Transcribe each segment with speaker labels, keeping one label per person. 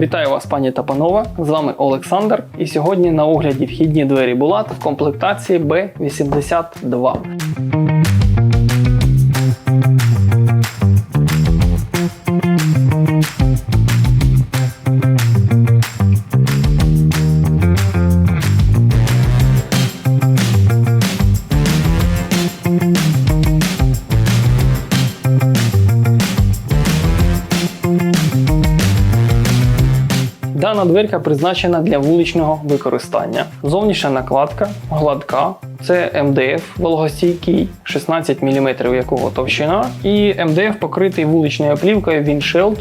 Speaker 1: Вітаю вас, пані та панове! З вами Олександр. І сьогодні на огляді вхідні двері Булат в комплектації B82. Дана дверка призначена для вуличного використання. Зовнішня накладка гладка. Це МДФ вологостійкий 16 мм якого товщина, і МДФ покритий вуличною плівкою Windshield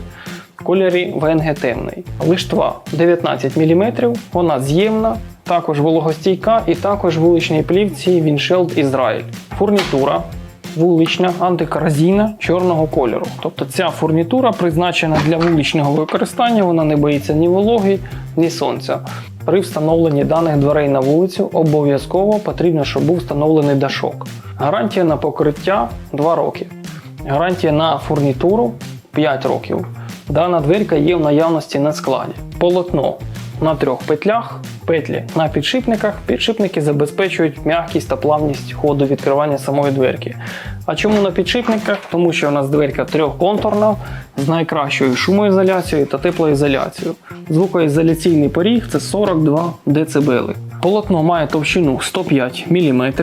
Speaker 1: в кольорі ВНГ темний. Лиштва 19 мм, вона з'ємна, також вологостійка і також вуличній плівці Windshield Ізраїль. Фурнітура вулична антикоразійна чорного кольору. Тобто ця фурнітура призначена для вуличного використання, вона не боїться ні вологи, ні сонця. При встановленні даних дверей на вулицю обов'язково потрібно, щоб був встановлений дашок. Гарантія на покриття 2 роки. Гарантія на фурнітуру 5 років. Дана дверка є в наявності на складі. Полотно на трьох петлях, петлі на підшипниках. Підшипники забезпечують м'якість та плавність ходу відкривання самої дверки. А чому на підшипниках? Тому що у нас дверка трьохконтурна з найкращою шумоізоляцією та теплоізоляцією. Звукоізоляційний поріг це 42 дБ. Полотно має товщину 105 мм,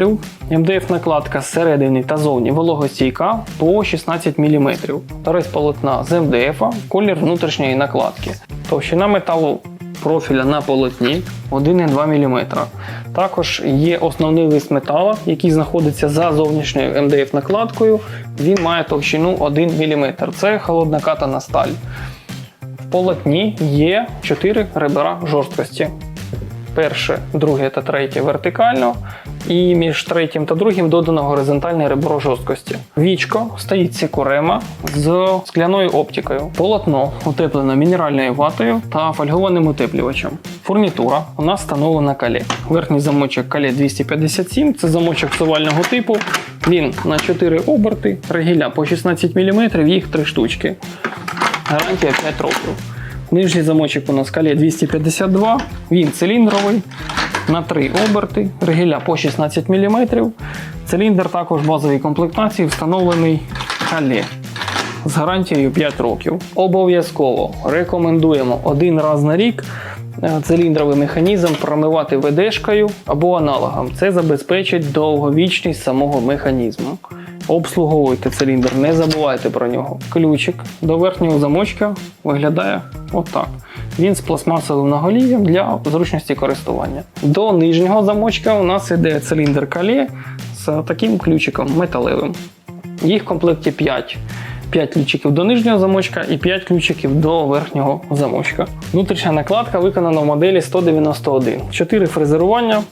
Speaker 1: МДФ накладка зсередини та зовні вологостійка по 16 мм. Торець полотна з МДФ, колір внутрішньої накладки. Товщина металу профіля на полотні 1,2 мм. Також є основний лист метала, який знаходиться за зовнішньою МДФ накладкою. Він має товщину 1 мм. Це холодна катана сталь. В полотні є 4 ребра жорсткості. Перше, друге та третє вертикально, і між третім та другим додано горизонтальне ребро жорсткості. Вічко стоїть сікурема з скляною оптикою. Полотно утеплено мінеральною ватою та фольгованим утеплювачем. Фурнітура у нас встановлена кале. Верхній замочок кале 257, це замочок сувального типу. Він на 4 оберти, регіля по 16 мм, їх 3 штучки. Гарантія 5 років. Нижній замочок у нас калє 252, він циліндровий на 3 оберти, регіля по 16 мм. Циліндр також в базовій комплектації встановлений калє з гарантією 5 років. Обов'язково рекомендуємо один раз на рік е, циліндровий механізм промивати ведешкою або аналогом. Це забезпечить довговічність самого механізму. Обслуговуйте циліндр, не забувайте про нього. Ключик до верхнього замочка виглядає отак. Він з пластмасовим наголів'ям для зручності користування. До нижнього замочка у нас іде циліндр калє з таким ключиком металевим. Їх в комплекті 5. 5 ключиків до нижнього замочка і 5 ключиків до верхнього замочка. Внутрішня накладка виконана в моделі 191. 4 фрезерування.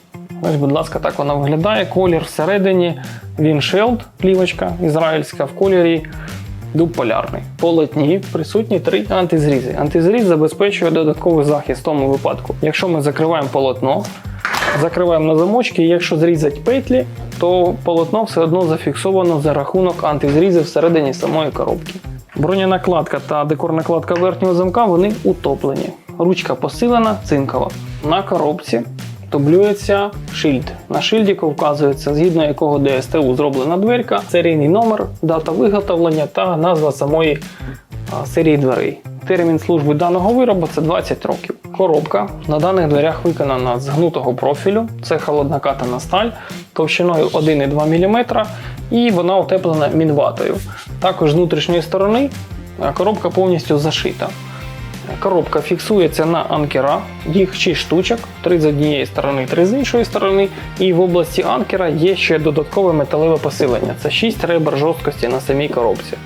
Speaker 1: Ось, будь ласка, так вона виглядає. Колір всередині Windshield, плівочка ізраїльська в кольорі дуб полярний. Полотні присутні три антизрізи. Антизріз забезпечує додатковий захист в тому випадку. Якщо ми закриваємо полотно, закриваємо на замочки, і якщо зрізати петлі, то полотно все одно зафіксовано за рахунок антизрізів всередині самої коробки. Бронянакладка та декорнакладка верхнього замка вони утоплені. Ручка посилена, цинкова. На коробці дублюється шильд. На шильдіку вказується, згідно якого ДСТУ зроблена дверка, серійний номер, дата виготовлення та назва самої серії дверей. Термін служби даного виробу це 20 років. Коробка на даних дверях виконана з гнутого профілю, це холодна катана сталь товщиною 1,2 мм і вона утеплена мінватою. Також з внутрішньої сторони коробка повністю зашита. Коробка фіксується на анкера, їх 6 штучок, 3 з однієї сторони, 3 з іншої сторони. І в області анкера є ще додаткове металеве посилення. Це 6 ребер жорсткості на самій коробці.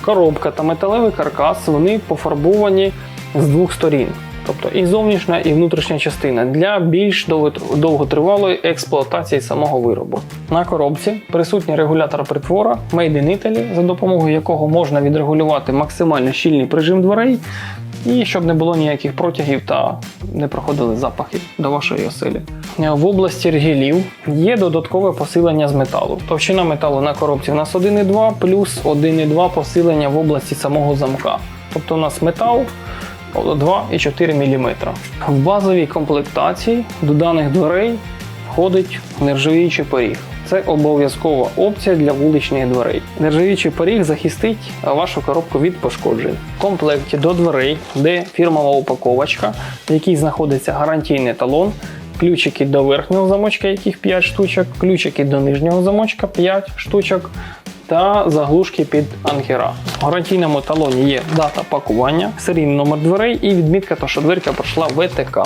Speaker 1: Коробка та металевий каркас вони пофарбовані з двох сторін. Тобто і зовнішня, і внутрішня частина для більш довготривалої експлуатації самого виробу. На коробці присутній регулятор притвора Made in Italy, за допомогою якого можна відрегулювати максимально щільний прижим дверей, і щоб не було ніяких протягів та не проходили запахи до вашої оселі. В області ргілів є додаткове посилення з металу. Товщина металу на коробці у нас 1,2 плюс 1,2 посилення в області самого замка. Тобто у нас метал 2,4 мм. В базовій комплектації до даних дверей входить нержавіючий поріг. Це обов'язкова опція для вуличних дверей. Нержавіючий поріг захистить вашу коробку від пошкоджень. В комплекті до дверей, де фірмова упаковочка, в якій знаходиться гарантійний талон, ключики до верхнього замочка, яких 5 штучок, ключики до нижнього замочка 5 штучок та заглушки під анкера. В гарантійному талоні є дата пакування, серійний номер дверей і відмітка, то що дверка пройшла ВТК.